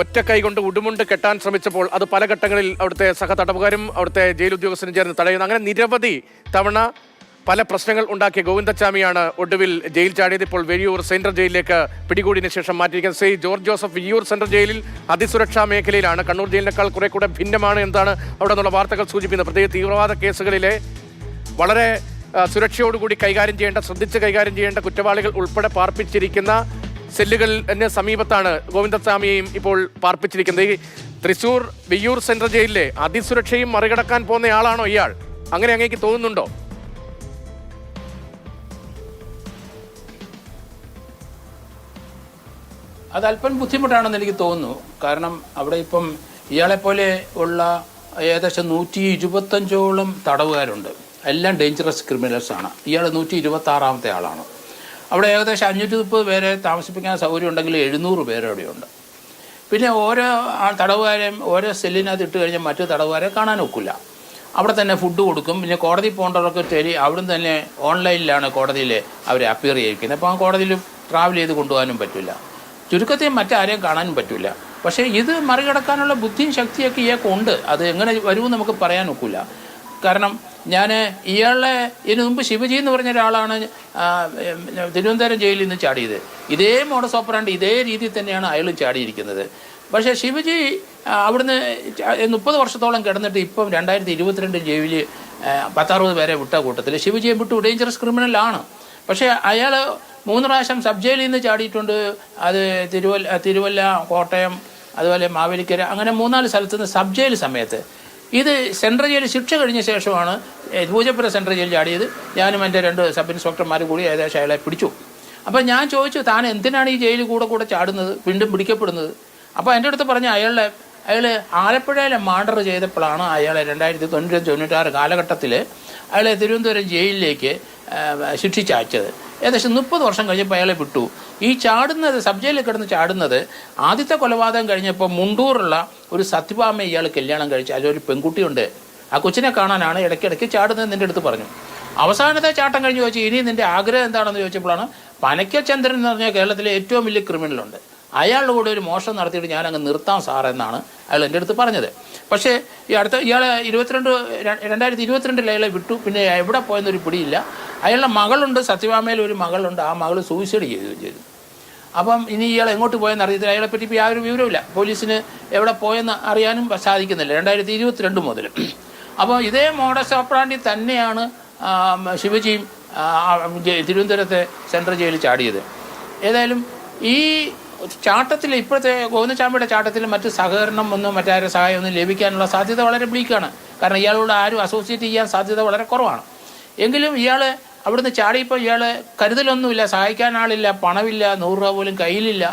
ഒറ്റ കൈകൊണ്ട് ഉടുമുണ്ട് കെട്ടാൻ ശ്രമിച്ചപ്പോൾ അത് പല ഘട്ടങ്ങളിൽ അവിടുത്തെ സഹതടവുകാരും അവിടുത്തെ ജയിൽ ഉദ്യോഗസ്ഥരും ചേർന്ന് തടയുന്നു. അങ്ങനെ നിരവധി തവണ പല പ്രശ്നങ്ങൾ ഉണ്ടാക്കിയ ഗോവിന്ദച്ചാമിയാണ് ഒടുവിൽ ജയിൽ ചാടിയത്. ഇപ്പോൾ വെഴിയൂർ സെൻട്രൽ ജയിലിലേക്ക് പിടികൂടിയതിനു ശേഷം മാറ്റിയിരിക്കുന്നത്. Shri George Joseph Viyyur central ജയിലിൽ അതിസുരക്ഷാ മേഖലയിലാണ്. കണ്ണൂർ ജയിലിനേക്കാൾ കുറെ കൂടെ ഭിന്നമാണ് എന്താണ് അവിടെ നിന്നുള്ള വാർത്തകൾ സൂചിപ്പിക്കുന്നത്. പ്രത്യേക തീവ്രവാദ കേസുകളിലെ വളരെ സുരക്ഷയോടുകൂടി കൈകാര്യം ചെയ്യേണ്ട ശ്രദ്ധിച്ച് കൈകാര്യം ചെയ്യേണ്ട കുറ്റവാളികൾ ഉൾപ്പെടെ പാർപ്പിച്ചിരിക്കുന്ന സെല്ലുകളിന് സമീപത്താണ് ഗോവിന്ദസ്വാമിയെയും ഇപ്പോൾ പാർപ്പിച്ചിരിക്കുന്നത്. ഈ തൃശൂർ വിയ്യൂർ സെൻട്രൽ ജയിലിലെ അതിസുരക്ഷയും മറികടക്കാൻ പോകുന്ന ആളാണോ ഇയാൾ? അങ്ങനെ അങ്ങേക്ക് തോന്നുന്നുണ്ടോ? അത് അല്പം ബുദ്ധിമുട്ടാണെന്ന് എനിക്ക് തോന്നുന്നു. കാരണം അവിടെ ഇപ്പം പോലെ ഉള്ള ഏകദേശം നൂറ്റി ഇരുപത്തഞ്ചോളം തടവുകാരുണ്ട്. എല്ലാം ഡേഞ്ചറസ് ക്രിമിനൽസ് ആണ്. ഇയാൾ നൂറ്റി ഇരുപത്തി ആറാമത്തെ ആളാണ്. അവിടെ ഏകദേശം അഞ്ഞൂറ്റി മുപ്പത് പേരെ താമസിപ്പിക്കാൻ സൗകര്യം ഉണ്ടെങ്കിൽ എഴുന്നൂറ് പേര് പിന്നെ ഓരോ തടവുകാരെയും ഓരോ സെല്ലിനകത്ത് ഇട്ട് കഴിഞ്ഞാൽ മറ്റു തടവുകാരെ കാണാൻ ഒക്കില്ല. അവിടെ തന്നെ ഫുഡ് കൊടുക്കും. പിന്നെ കോടതി പോകേണ്ടവർക്ക് ശരി അവിടുന്ന് തന്നെ ഓൺലൈനിലാണ് കോടതിയിൽ അവരെ അപ്പിയർ ചെയ്യിക്കുന്നത്. അപ്പോൾ ആ കോടതിയിൽ ട്രാവൽ ചെയ്ത് കൊണ്ടുപോകാനും പറ്റില്ല. ചുരുക്കത്തിൽ മറ്റാരെയും കാണാനും പറ്റില്ല. പക്ഷേ ഇത് മറികടക്കാനുള്ള ബുദ്ധിയും ശക്തിയൊക്കെ ഇയാൾക്കുണ്ട് അത് എങ്ങനെ വരുമെന്ന് നമുക്ക് പറയാൻ ഒക്കില്ല. കാരണം ഞാൻ ഇയാളെ ഇതിനു മുമ്പ് ശിവജി എന്ന് പറഞ്ഞ ഒരാളാണ് തിരുവനന്തപുരം ജയിലിൽ നിന്ന് ചാടിയത്. ഇതേ മോഡസ് ഓപ്പറാണ്ട് ഇതേ രീതിയിൽ തന്നെയാണ് അയാളും ചാടിയിരിക്കുന്നത്. പക്ഷേ ശിവജി അവിടുന്ന് മുപ്പത് വർഷത്തോളം കിടന്നിട്ട് ഇപ്പം രണ്ടായിരത്തി ഇരുപത്തിരണ്ട് ജയിലിൽ പത്താറുപത് പേരെ വിട്ട കൂട്ടത്തിൽ ശിവജിയെ വിട്ടു ഡേഞ്ചറസ് ക്രിമിനലാണ് പക്ഷേ അയാൾ മൂന്ന് പ്രാവശ്യം സബ് ജയിലിൽ നിന്ന് ചാടിയിട്ടുണ്ട്. അത് തിരുവല്ല തിരുവല്ല കോട്ടയം അതുപോലെ മാവേലിക്കര അങ്ങനെ മൂന്നാൽ സ്ഥലത്ത് നിന്ന് സബ് ജയിൽ സമയത്ത്. ഇത് സെൻട്രൽ ജയിൽ ശിക്ഷ കഴിഞ്ഞ ശേഷമാണ് പൂജപ്പുര സെൻട്രൽ ജയിൽ ചാടിയത്. ഞാനും എന്റെ രണ്ട് സബ് ഇൻസ്പെക്ടർമാരും കൂടി ഏകദേശം അയാളെ പിടിച്ചു. അപ്പോൾ ഞാൻ ചോദിച്ചു താൻ എന്തിനാണ് ഈ ജയിലിൽ കൂടെ കൂടെ ചാടുന്നത്? വീണ്ടും പിടിക്കപ്പെടുന്നത്? അപ്പോൾ എന്റെ അടുത്ത് പറഞ്ഞ അയാളെ അയാൾ ആലപ്പുഴയിലെ മാർഡർ ചെയ്തപ്പോഴാണ് അയാളെ രണ്ടായിരത്തി തൊണ്ണൂറ്റി തൊണ്ണൂറ്റാറ് കാലഘട്ടത്തിൽ അയാളെ തിരുവനന്തപുരം ജയിലിലേക്ക് ശിക്ഷിച്ചയച്ചത്. ഏകദേശം മുപ്പത് വർഷം കഴിഞ്ഞപ്പോൾ അയാളെ വിട്ടു. ഈ ചാടുന്നത് സബ് ജയിലിൽ കിടന്ന് ചാടുന്നത് ആദ്യത്തെ കൊലപാതകം കഴിഞ്ഞപ്പോൾ മുണ്ടൂറുള്ള ഒരു സത്യഭാമ ഇയാൾ കല്യാണം കഴിച്ചു. അതിലൊരു പെൺകുട്ടിയുണ്ട്. ആ കൊച്ചിനെ കാണാനാണ് ഇടയ്ക്കിടയ്ക്ക് ചാടുന്നത് നിന്റെ അടുത്ത് പറഞ്ഞു. അവസാനത്തെ ചാട്ടം കഴിഞ്ഞ് ചോദിച്ചു ഇനി നിന്റെ ആഗ്രഹം എന്താണെന്ന് ചോദിച്ചപ്പോഴാണ് പനക്കചന്ദ്രൻ എന്ന് പറഞ്ഞാൽ കേരളത്തിലെ ഏറ്റവും വലിയ ക്രിമിനലുണ്ട് അയാളുടെ കൂടെ ഒരു മോഷണം നടത്തിയിട്ട് ഞാൻ അങ്ങ് നിർത്താം സാറെന്നാണ് അയാൾ എന്റെ അടുത്ത് പറഞ്ഞത്. പക്ഷേ ഈ അടുത്ത ഇയാളെ ഇരുപത്തിരണ്ട് രണ്ടായിരത്തി ഇരുപത്തിരണ്ടിൽ അയാളെ വിട്ടു. പിന്നെ എവിടെ പോയെന്നൊരു പിടിയില്ല. അയാളുടെ മകളുണ്ട് സത്യഭാമയിൽ ഒരു മകളുണ്ട് ആ മകൾ സൂയിസൈഡ് ചെയ്യുകയും ചെയ്തു. അപ്പം ഇനി ഇയാൾ എങ്ങോട്ട് പോയെന്ന് അറിയത്തില്ല. അയാളെ പറ്റി ഇപ്പോൾ യാതൊരു വിവരമില്ല പോലീസിന് എവിടെ പോയെന്ന് അറിയാനും സാധിക്കുന്നില്ല. രണ്ടായിരത്തി ഇരുപത്തിരണ്ട് മുതൽ. അപ്പോൾ ഇതേ മോഡസ് ഓപ്പറാണ്ടി തന്നെയാണ് ശിവജിയും തിരുവനന്തപുരത്തെ സെൻട്രൽ ജയിലിൽ ചാടിയത്. ഏതായാലും ഈ ചാട്ടത്തിൽ ഇപ്പോഴത്തെ ഗോവിന്ദചാമിയുടെ ചാട്ടത്തിൽ മറ്റ് സഹകരണം ഒന്നും മറ്റാരും സഹായം ഒന്നും ലഭിക്കാനുള്ള സാധ്യത വളരെ ബ്ലീക്കാണ് കാരണം ഇയാളോട് ആരും അസോസിയേറ്റ് ചെയ്യാൻ സാധ്യത വളരെ കുറവാണ്. എങ്കിലും ഇയാൾ അവിടുന്ന് ചാടിയപ്പോൾ ഇയാൾ കരുതലൊന്നുമില്ല സഹായിക്കാൻ ആളില്ല പണമില്ല നൂറ് രൂപ പോലും കയ്യിലില്ല.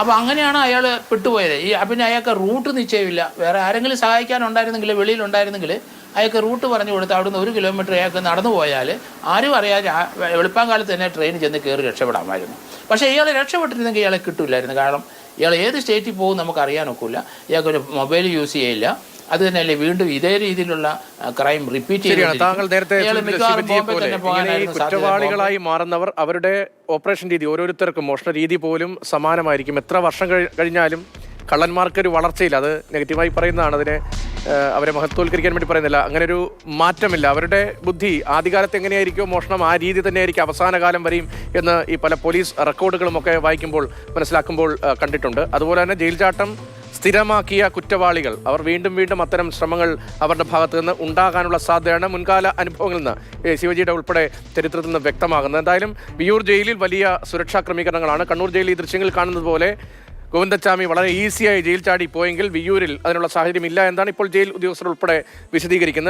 അപ്പോൾ അങ്ങനെയാണ് അയാൾ പെട്ടുപോയത്. ഈ പിന്നെ അയാൾക്ക് റൂട്ട് നിശ്ചയമില്ല. വേറെ ആരെങ്കിലും സഹായിക്കാനുണ്ടായിരുന്നെങ്കിൽ വെളിയിലുണ്ടായിരുന്നെങ്കിൽ അയാൾക്ക് റൂട്ട് പറഞ്ഞു കൊടുത്ത് അവിടുന്ന് ഒരു കിലോമീറ്റർ അയാൾക്ക് നടന്നു പോയാൽ ആരും അറിയാതെ വെളുപ്പാങ്കാലത്ത് തന്നെ ട്രെയിൻ ചെന്ന് കയറി രക്ഷപ്പെടാമായിരുന്നു. പക്ഷേ ഇയാൾ രക്ഷപ്പെട്ടിരുന്നെങ്കിൽ ഇയാളെ കിട്ടില്ലായിരുന്നു കാരണം ഇയാൾ ഏത് സ്റ്റേറ്റിൽ പോകും നമുക്ക് അറിയാനൊക്കില്ല ഇയാൾക്കൊരു മൊബൈൽ യൂസ് ചെയ്യില്ല അത് തന്നെയല്ലേ വീണ്ടും ഇതേ രീതിയിലുള്ള ക്രൈം റിപ്പീറ്റ് സാധ്യത കുറ്റവാളികളായി മാറുന്നവർ അവരുടെ ഓപ്പറേഷൻ രീതി ഓരോരുത്തർക്കും മോഷണ രീതി പോലും സമാനമായിരിക്കും. എത്ര വർഷം കഴിഞ്ഞാലും കള്ളന്മാർക്ക് ഒരു വളർച്ചയില്ല. അത് നെഗറ്റീവായി പറയുന്നതാണ്. അതിനെ അവരെ മഹത്വവൽക്കരിക്കാൻ വേണ്ടി പറയുന്നില്ല. അങ്ങനെ ഒരു മാറ്റമില്ല. അവരുടെ ബുദ്ധി ആദ്യകാലത്ത് എങ്ങനെയായിരിക്കും മോഷണം ആ രീതി തന്നെയായിരിക്കും അവസാന കാലം വരെയും എന്ന് ഈ പല പോലീസ് റെക്കോർഡുകളും ഒക്കെ വായിക്കുമ്പോൾ മനസ്സിലാക്കുമ്പോൾ കണ്ടിട്ടുണ്ട്. അതുപോലെ തന്നെ ജയിൽ ചാട്ടം സ്ഥിരമാക്കിയ കുറ്റവാളികൾ. അവർ വീണ്ടും വീണ്ടും അത്തരം ശ്രമങ്ങൾ അവരുടെ ഭാഗത്ത് നിന്ന് ഉണ്ടാകാനുള്ള സാധ്യതയാണ് മുൻകാല അനുഭവങ്ങളിൽ നിന്ന് ശിവജിയുടെ ഉൾപ്പെടെ ചരിത്രത്തിൽ നിന്ന് വ്യക്തമാകുന്നത്. എന്തായാലും വിയൂർ ജയിലിൽ വലിയ സുരക്ഷാ ക്രമീകരണങ്ങളാണ്. കണ്ണൂർ ജയിലിൽ ഈ ദൃശ്യങ്ങളിൽ കാണുന്നത് പോലെ ഗോവിന്ദച്ചാമി വളരെ ഈസിയായി ജയിൽ ചാടി പോയെങ്കിൽ വിയൂരിൽ അതിനുള്ള സാഹചര്യം ഇല്ല എന്നാണ് ഇപ്പോൾ ജയിൽ ഉദ്യോഗസ്ഥർ ഉൾപ്പെടെ വിശദീകരിക്കുന്നത്.